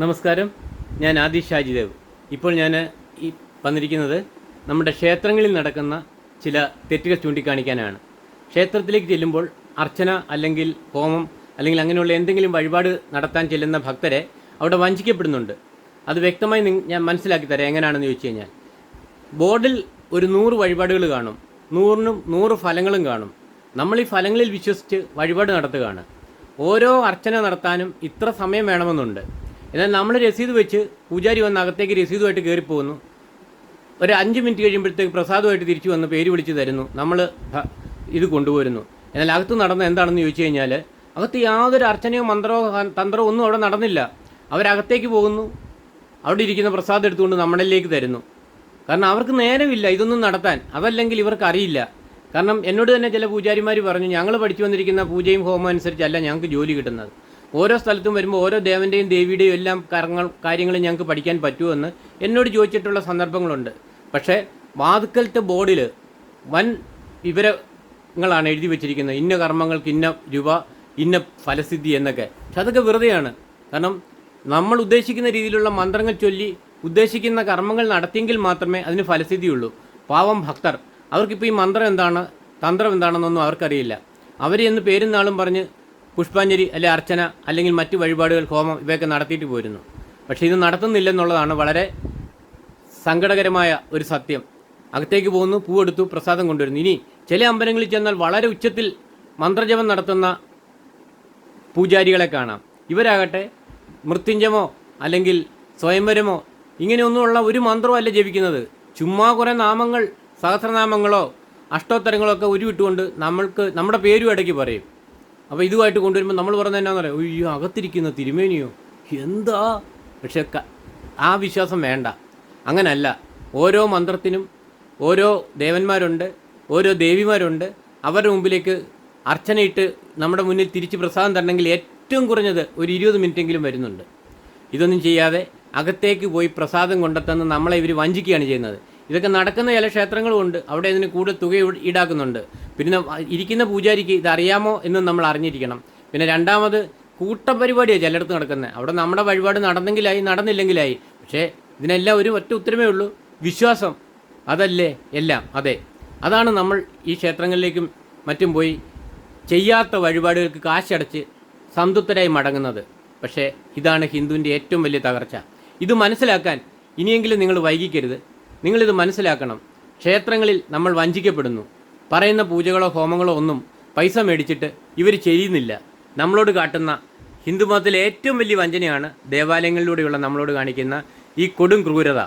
നമസ്കാരം. ഞാൻ ആദി ഷാജിദേവ്. ഇപ്പോൾ ഞാൻ ഈ വന്നിരിക്കുന്നത് നമ്മുടെ ക്ഷേത്രങ്ങളിൽ നടക്കുന്ന ചില തെറ്റുകൾ ചൂണ്ടിക്കാണിക്കാനാണ്. ക്ഷേത്രത്തിലേക്ക് ചെല്ലുമ്പോൾ അർച്ചന അല്ലെങ്കിൽ ഹോമം അല്ലെങ്കിൽ അങ്ങനെയുള്ള എന്തെങ്കിലും വഴിപാട് നടത്താൻ ചെല്ലുന്ന ഭക്തരെ അവിടെ വഞ്ചിക്കപ്പെടുന്നുണ്ട്. അത് വ്യക്തമായി ഞാൻ മനസ്സിലാക്കി തരാം എങ്ങനെയാണെന്ന് ചോദിച്ചു കഴിഞ്ഞാൽ. ബോർഡിൽ ഒരു നൂറ് വഴിപാടുകൾ കാണും. നൂറിനും നൂറ് ഫലങ്ങളും കാണും. നമ്മൾ ഈ ഫലങ്ങളിൽ വിശ്വസിച്ച് വഴിപാട് നടത്തുകയാണ്. ഓരോ അർച്ചന നടത്താനും ഇത്ര സമയം വേണമെന്നുണ്ട്. എന്നാൽ നമ്മൾ രസീത് വെച്ച് പൂജാരി വന്ന് അകത്തേക്ക് രസീതുമായിട്ട് കയറിപ്പോകുന്നു ഒരു അഞ്ച് മിനിറ്റ് കഴിയുമ്പോഴത്തേക്ക് പ്രസാദമായിട്ട് തിരിച്ചു വന്ന് പേര് വിളിച്ച് തരുന്നു. നമ്മൾ ഇത് കൊണ്ടുപോരുന്നു. എന്നാൽ അകത്ത് നടന്ന എന്താണെന്ന് ചോദിച്ചു കഴിഞ്ഞാൽ അകത്ത് യാതൊരു അർച്ചനയോ മന്ത്രമോ തന്ത്രമോ ഒന്നും അവിടെ നടന്നില്ല. അവരകത്തേക്ക് പോകുന്നു. അവിടെ ഇരിക്കുന്ന പ്രസാദം എടുത്തുകൊണ്ട് നമ്മളിലേക്ക് തരുന്നു. കാരണം അവർക്ക് നേരമില്ല ഇതൊന്നും നടത്താൻ. അതല്ലെങ്കിൽ ഇവർക്ക് അറിയില്ല. കാരണം എന്നോട് തന്നെ ചില പൂജാരിമാർ പറഞ്ഞു ഞങ്ങൾ പഠിച്ചു വന്നിരിക്കുന്ന പൂജയും ഹോമം അനുസരിച്ചല്ല ഞങ്ങൾക്ക് ജോലി കിട്ടുന്നത്. ഓരോ സ്ഥലത്തും വരുമ്പോൾ ഓരോ ദേവന്റെയും ദേവിയുടെയും എല്ലാം കാര്യങ്ങൾ കാര്യങ്ങൾ ഞങ്ങൾക്ക് പഠിക്കാൻ പറ്റുമെന്ന് എന്നോട് ചോദിച്ചിട്ടുള്ള സന്ദർഭങ്ങളുണ്ട്. പക്ഷേ വാതുക്കലത്തെ ബോർഡിൽ വൻ വിവരങ്ങളാണ് എഴുതി വെച്ചിരിക്കുന്നത്. ഇന്ന കർമ്മങ്ങൾക്ക് ഇന്ന രൂപ ഇന്ന ഫലസിദ്ധി എന്നൊക്കെ. പക്ഷെ അതൊക്കെ വെറുതെയാണ്. കാരണം നമ്മൾ ഉദ്ദേശിക്കുന്ന രീതിയിലുള്ള മന്ത്രങ്ങൾ ചൊല്ലി ഉദ്ദേശിക്കുന്ന കർമ്മങ്ങൾ നടത്തിയെങ്കിൽ മാത്രമേ അതിന് ഫലസിദ്ധിയുള്ളൂ. പാവം ഭക്തർ. അവർക്കിപ്പോൾ ഈ മന്ത്രം എന്താണ് തന്ത്രം എന്താണെന്നൊന്നും അവർക്കറിയില്ല. അവർ എന്ന് പേരും നാളും പറഞ്ഞ് പുഷ്പാഞ്ജലി അല്ലെ അർച്ചന അല്ലെങ്കിൽ മറ്റ് വഴിപാടുകൾ ഹോമം ഇവയൊക്കെ നടത്തിയിട്ട് പോരുന്നു. പക്ഷേ ഇത് നടത്തുന്നില്ലെന്നുള്ളതാണ് വളരെ സങ്കടകരമായ ഒരു സത്യം. അകത്തേക്ക് പോകുന്നു പൂവെടുത്തു പ്രസാദം കൊണ്ടുവരുന്നു. ഇനി ചില അമ്പലങ്ങളിൽ ചെന്നാൽ വളരെ ഉച്ചത്തിൽ മന്ത്രജപം നടത്തുന്ന പൂജാരികളെ കാണാം. ഇവരാകട്ടെ മൃത്യുഞ്ജമോ അല്ലെങ്കിൽ സ്വയംവരമോ ഇങ്ങനെയൊന്നുമുള്ള ഒരു മന്ത്രമല്ല ജപിക്കുന്നത്. ചുമ്മാ കുറേ നാമങ്ങൾ സഹസ്രനാമങ്ങളോ അഷ്ടോത്തരങ്ങളോ ഒക്കെ ഉരുവിട്ടുകൊണ്ട് നമ്മൾക്ക് നമ്മുടെ പേരും ഇടയ്ക്ക് പറയും. അപ്പോൾ ഇതുമായിട്ട് കൊണ്ടുവരുമ്പോൾ നമ്മൾ പറയുന്നത് എന്നാന്ന് പറയാം അയ്യോ അകത്തിരിക്കുന്ന തിരുമേനിയോ? എന്താ? പക്ഷെ ആ വിശ്വാസം വേണ്ട. അങ്ങനല്ല. ഓരോ മന്ത്രത്തിനും ഓരോ ദേവന്മാരുണ്ട് ഓരോ ദേവിമാരുണ്ട്. അവരുടെ മുമ്പിലേക്ക് അർച്ചനയിട്ട് നമ്മുടെ മുന്നിൽ തിരിച്ച് പ്രസാദം തരണമെങ്കിൽ ഏറ്റവും കുറഞ്ഞത് ഒരു ഇരുപത് മിനിറ്റെങ്കിലും വരുന്നുണ്ട്. ഇതൊന്നും ചെയ്യാതെ അകത്തേക്ക് പോയി പ്രസാദം കൊണ്ടെത്തുന്ന നമ്മളെ ഇവർ വഞ്ചിക്കുകയാണ് ചെയ്യുന്നത്. ഇതൊക്കെ നടക്കുന്ന ചില ക്ഷേത്രങ്ങളുമുണ്ട് അവിടെ ഇതിന് കൂടുതൽ തുക ഈട് ഈടാക്കുന്നുണ്ട്. പിന്നെ ഇരിക്കുന്ന പൂജാരിക്ക് ഇത് അറിയാമോ എന്ന് നമ്മൾ അറിഞ്ഞിരിക്കണം. പിന്നെ രണ്ടാമത് കൂട്ടപരിപാടിയാണ് ചിലയിടത്ത് നടക്കുന്നത് അവിടെ നമ്മുടെ വഴിപാട് നടന്നെങ്കിലായി നടന്നില്ലെങ്കിലായി. പക്ഷേ ഇതിനെല്ലാം ഒരു ഒറ്റ ഉത്തരമേ ഉള്ളൂ. വിശ്വാസം. അതല്ലേ എല്ലാം. അതെ. അതാണ് നമ്മൾ ഈ ക്ഷേത്രങ്ങളിലേക്കും മറ്റും പോയി ചെയ്യാത്ത വഴിപാടുകൾക്ക് കാശടച്ച് സംതൃപ്തരായി മടങ്ങുന്നത്. പക്ഷേ ഇതാണ് ഹിന്ദുവിന്റെ ഏറ്റവും വലിയ തകർച്ച. ഇത് മനസ്സിലാക്കാൻ ഇനിയെങ്കിലും നിങ്ങൾ വൈകിക്കരുത്. നിങ്ങളിത് മനസ്സിലാക്കണം. ക്ഷേത്രങ്ങളിൽ നമ്മൾ വഞ്ചിക്കപ്പെടുന്നു. പറയുന്ന പൂജകളോ ഹോമങ്ങളോ ഒന്നും പൈസ മേടിച്ചിട്ട് ഇവർ ചെയ്യുന്നില്ല. നമ്മളോട് കാട്ടുന്ന ഹിന്ദുമതത്തിലെ ഏറ്റവും വലിയ വഞ്ചനയാണ് ദേവാലയങ്ങളിലൂടെയുള്ള നമ്മളോട് കാണിക്കുന്ന ഈ കൊടും ക്രൂരത.